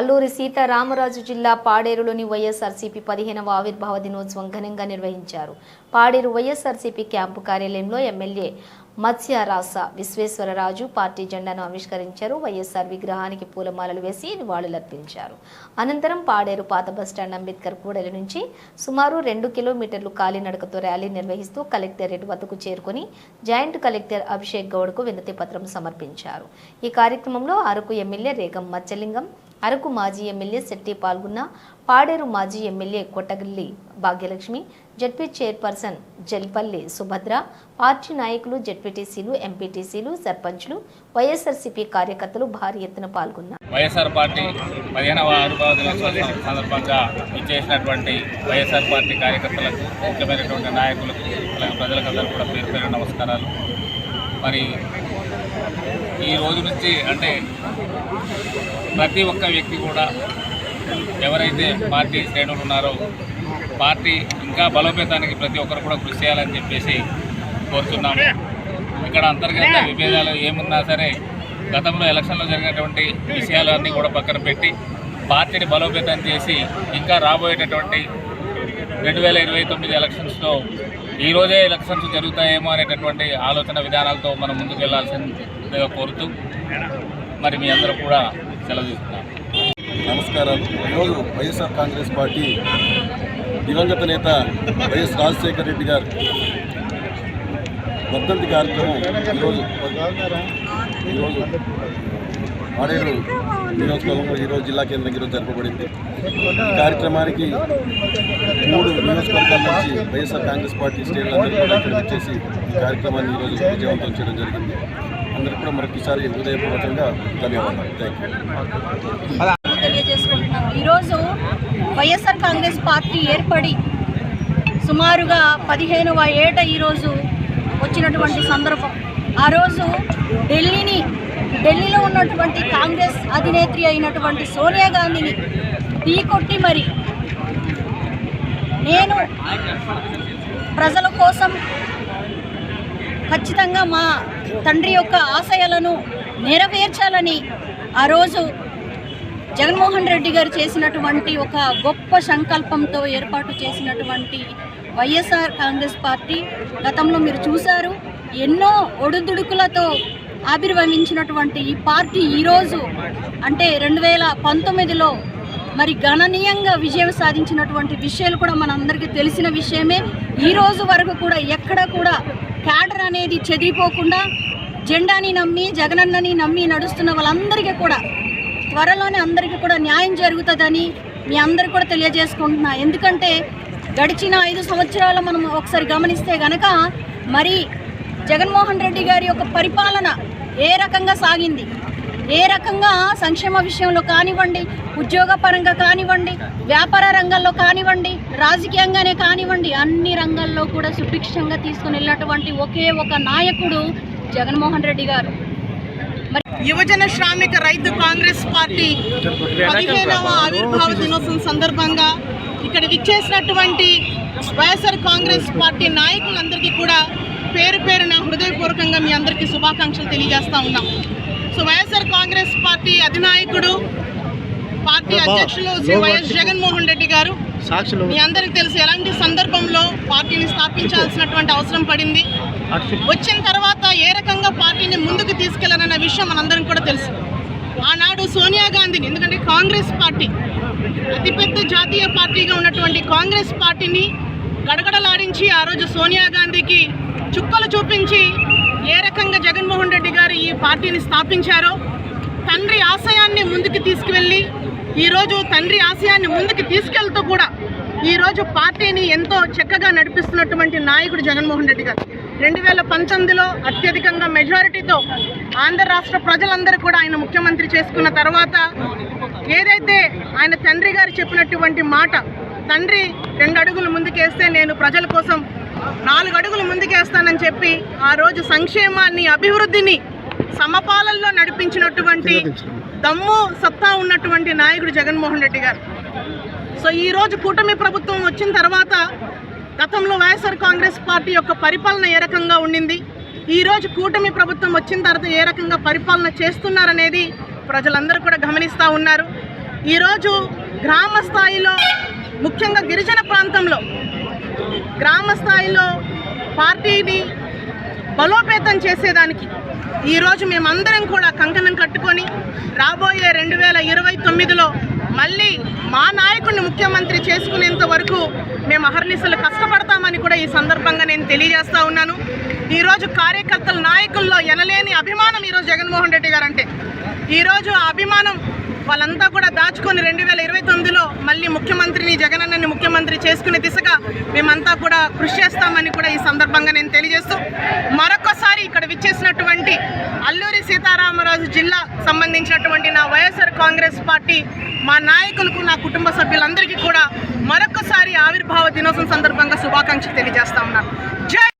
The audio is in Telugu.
అల్లూరి సీతారామరాజు జిల్లా పాడేరులోని వైఎస్ఆర్సీపీ పదిహేనవ ఆవిర్భావ దినోత్సవం ఘనంగా నిర్వహించారు. పాడేరు వైఎస్ఆర్సీపీ క్యాంపు కార్యాలయంలో ఎమ్మెల్యే మత్స్యరాస విశ్వేశ్వరరాజు పార్టీ జెండాను ఆవిష్కరించారు. వైఎస్ఆర్ విగ్రహానికి పూలమాలలు వేసి నివాళులర్పించారు. అనంతరం పాడేరు పాత బస్టాండ్ అంబేద్కర్ కూడలి నుంచి సుమారు రెండు కిలోమీటర్లు కాలినడకతో ర్యాలీ నిర్వహిస్తూ కలెక్టరేట్ వద్దకు చేరుకుని జాయింట్ కలెక్టర్ అభిషేక్ గౌడ్కు వినతి పత్రం సమర్పించారు. ఈ కార్యక్రమంలో అరకు ఎమ్మెల్యే రేగం మత్స్యలింగం అరకు మాజీ ఎమ్మెల్యే శెట్టి పాల్గొన్న పాడేరు మాజీ MLA Kottagalli Bhagyalakshmi ZP chairperson Jalpalli Subhadra party నాయకులు జడ్పీటీసీలు ఎంపీటీసీలు సర్పంచ్లు వైఎస్ఆర్సీపీ కార్యకర్తలు భారీ ఎత్తున పాల్గొన్నారు. వైఎస్ఆర్ పార్టీ పదిహేనవ ఆవిర్భావ దినోత్సవం సందర్భంగా ఇచ్చేసినటువంటి వైఎస్ఆర్ పార్టీ కార్యకర్తలకు ముఖ్యమైనటువంటి నాయకులకు అలాగే ప్రజలకందరూ కూడా పేరు పేరు నమస్కారాలు. మరి ఈ రోజు నుంచి అంటే ప్రతి ఒక్క వ్యక్తి కూడా ఎవరైతే పార్టీ శ్రేణులు ఉన్నారో పార్టీ ఇంకా బలోపేతానికి ప్రతి ఒక్కరు కూడా కృషి చేయాలని చెప్పేసి కోరుతున్నాము. ఇక్కడ అంతర్గత విభేదాలు ఏమున్నా సరే గతంలో ఎలక్షన్లో జరిగినటువంటి విషయాలన్నీ కూడా పక్కన పెట్టి పార్టీని బలోపేతం చేసి ఇంకా రాబోయేటటువంటి రెండు వేల ఇరవై తొమ్మిది ఎలక్షన్స్లో ఈ రోజే ఎలక్షన్స్ జరుగుతాయేమో అనేటటువంటి ఆలోచన విధానాలతో మనం ముందుకు వెళ్ళాల్సిందిగా కోరుతూ మరి మీ అందరూ కూడా సెలవు తీసుకున్నాం నమస్కారాలు ఈరోజు వైఎస్ఆర్ కాంగ్రెస్ పార్టీ దివంగత నేత వైఎస్ రాజశేఖర రెడ్డి గారు వర్ధంతి కార్యక్రమం ఈరోజు ఈరోజు ఆడేరు నియోజకవర్గంలో ఈరోజు జిల్లా కేంద్రం ఈరోజు జరపబడింది. ఈ కార్యక్రమానికి మూడు నియోజకవర్గాల నుంచి వైఎస్ఆర్ కాంగ్రెస్ పార్టీ శ్రేణులందరూ కూడా ఇక్కడ వచ్చేసి ఈ కార్యక్రమాన్ని ఈరోజు విజయవంతం చేయడం జరిగింది. అందరికీ కూడా మరొకసారి హృదయపూర్వకంగా ధన్యవాదాలు. థ్యాంక్ యూ ఈరోజు వైఎస్ఆర్ కాంగ్రెస్ పార్టీ ఏర్పడి సుమారుగా పదిహేనవ ఏట ఈరోజు వచ్చినటువంటి సందర్భం. ఆ రోజు ఢిల్లీని ఢిల్లీలో ఉన్నటువంటి కాంగ్రెస్ అధినేత్రి అయినటువంటి సోనియా గాంధీని ఢీకొట్టి మరి నేను ప్రజల కోసం ఖచ్చితంగా మా తండ్రి యొక్క ఆశయాలను నెరవేర్చాలని ఆ రోజు జగన్మోహన్ రెడ్డి గారు చేసినటువంటి ఒక గొప్ప సంకల్పంతో ఏర్పాటు చేసినటువంటి వైఎస్ఆర్ కాంగ్రెస్ పార్టీ గతంలో మీరు చూశారు. ఎన్నో ఒడుదుడుకులతో ఆవిర్భవించినటువంటి ఈ పార్టీ ఈరోజు అంటే రెండు వేల పంతొమ్మిదిలో మరి గణనీయంగా విజయం సాధించినటువంటి విషయాలు కూడా మనందరికీ తెలిసిన విషయమే. ఈ రోజు వరకు కూడా ఎక్కడ కూడా క్యాడర్ అనేది చెదిరిపోకుండా జెండాని నమ్మి జగనన్నని నమ్మి నడుస్తున్న వాళ్ళందరికీ కూడా త్వరలోనే అందరికీ కూడా న్యాయం జరుగుతుందని మీ అందరికీ కూడా తెలియజేసుకుంటున్నా. ఎందుకంటే గడిచిన ఐదు సంవత్సరాలు మనం ఒకసారి గమనిస్తే గనక మరి జగన్మోహన్ రెడ్డి గారి యొక్క పరిపాలన ఏ రకంగా సాగింది? ఏ రకంగా సంక్షేమ విషయంలో కానివ్వండి ఉద్యోగ పరంగా కానివ్వండి వ్యాపార రంగంలో కానివ్వండి రాజకీయంగానే కానివ్వండి అన్ని రంగాల్లో కూడా సుభిక్షంగా తీసుకుని వెళ్ళినటువంటి ఒకే ఒక నాయకుడు జగన్మోహన్ రెడ్డి గారు. యువజన శ్రామిక రైతు కాంగ్రెస్ పార్టీ పదిహేనవ ఆవిర్భావ దినోత్సవం సందర్భంగా ఇక్కడ విచ్చేసినటువంటి వైఎస్ఆర్ కాంగ్రెస్ పార్టీ నాయకులందరికీ కూడా హృదయపూర్వకంగా మీ అందరికీ శుభాకాంక్షలు తెలియజేస్తా ఉన్నాం. సో వైఎస్ఆర్ కాంగ్రెస్ పార్టీ అధినాయకుడు పార్టీ అధ్యక్షులు శ్రీ వైఎస్ జగన్మోహన్ రెడ్డి గారు మీ అందరికీ తెలుసు ఎలాంటి సందర్భంలో పార్టీని స్థాపించాల్సినటువంటి అవసరం పడింది? వచ్చిన తర్వాత ఏ రకంగా పార్టీని ముందుకు తీసుకెళ్ళారన్న విషయం మనందరం కూడా తెలుసు. ఆనాడు సోనియా గాంధీని ఎందుకంటే కాంగ్రెస్ పార్టీ అతిపెద్ద జాతీయ పార్టీగా ఉన్నటువంటి కాంగ్రెస్ పార్టీని గడగడలాడించి ఆ రోజు సోనియా గాంధీకి చుక్కలు చూపించి ఏ రకంగా జగన్మోహన్ రెడ్డి గారు ఈ పార్టీని స్థాపించారో తండ్రి ఆశయాన్ని ముందుకు తీసుకువెళ్ళి ఈరోజు తండ్రి ఆశయాన్ని ముందుకు తీసుకెళ్తూ కూడా ఈరోజు పార్టీని ఎంతో చక్కగా నడిపిస్తున్నటువంటి నాయకుడు జగన్మోహన్ రెడ్డి గారు. రెండు వేల పంతొమ్మిదిలో అత్యధికంగా మెజారిటీతో ఆంధ్ర రాష్ట్ర ప్రజలందరూ కూడా ఆయన ముఖ్యమంత్రి చేసుకున్న తర్వాత ఏదైతే ఆయన తండ్రి గారు చెప్పినటువంటి మాట తండ్రి రెండు అడుగులు ముందుకేస్తే నేను ప్రజల కోసం నాలుగు అడుగులు ముందుకేస్తానని చెప్పి ఆ రోజు సంక్షేమాన్ని అభివృద్ధిని సమపాలనలో నడిపించినటువంటి దమ్ము సత్తా ఉన్నటువంటి నాయకుడు జగన్మోహన్ రెడ్డి గారు. సో ఈ రోజు కూటమి ప్రభుత్వం వచ్చిన తర్వాత గతంలో వైఎస్ఆర్ కాంగ్రెస్ పార్టీ యొక్క పరిపాలన ఏ రకంగా ఉండింది? ఈ రోజు కూటమి ప్రభుత్వం వచ్చిన తర్వాత ఏ రకంగా పరిపాలన చేస్తున్నారనేది ప్రజలందరూ కూడా గమనిస్తూ ఉన్నారు. ఈరోజు గ్రామ స్థాయిలో ముఖ్యంగా గిరిజన ప్రాంతంలో గ్రామ స్థాయిలో పార్టీని బలోపేతం చేసేదానికి ఈరోజు మేమందరం కూడా కంకణం కట్టుకొని రాబోయే రెండు వేల ఇరవై తొమ్మిదిలో మళ్ళీ మా నాయకుడిని ముఖ్యమంత్రి చేసుకునేంత వరకు మేము అహర్నిశలు కష్టపడతామని కూడా ఈ సందర్భంగా నేను తెలియజేస్తూ ఉన్నాను. ఈరోజు కార్యకర్తల నాయకుల్లో ఎనలేని అభిమానం ఈరోజు జగన్మోహన్ రెడ్డి గారు అంటే ఈరోజు ఆ అభిమానం వాళ్ళంతా కూడా దాచుకొని రెండు వేల ఇరవై తొమ్మిదిలో మళ్ళీ ముఖ్యమంత్రిని జగనన్నని ముఖ్యమంత్రి చేసుకునే దిశగా మేమంతా కూడా కృషి చేస్తామని కూడా ఈ సందర్భంగా నేను తెలియజేస్తూ మరొకసారి ఇక్కడ విచ్చేసినటువంటి అల్లూరి సీతారామరాజు జిల్లా సంబంధించినటువంటి నా వైఎస్ఆర్ కాంగ్రెస్ పార్టీ మా నాయకులకు నా కుటుంబ సభ్యులందరికీ కూడా మరొకసారి ఆవిర్భావ దినోత్సవం సందర్భంగా శుభాకాంక్షలు తెలియజేస్తా ఉన్నాను. జై